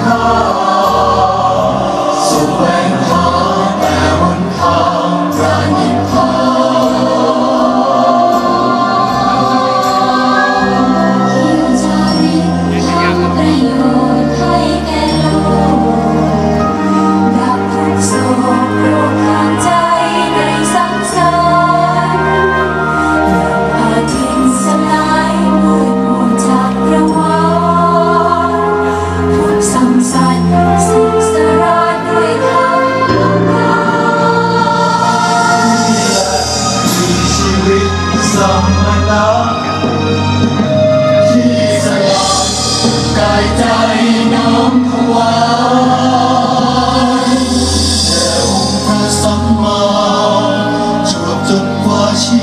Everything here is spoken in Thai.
Oh. ลักที่สยามกายใจน้อมถวายแด่องค์พระสัมมาจวบจนกว่าชี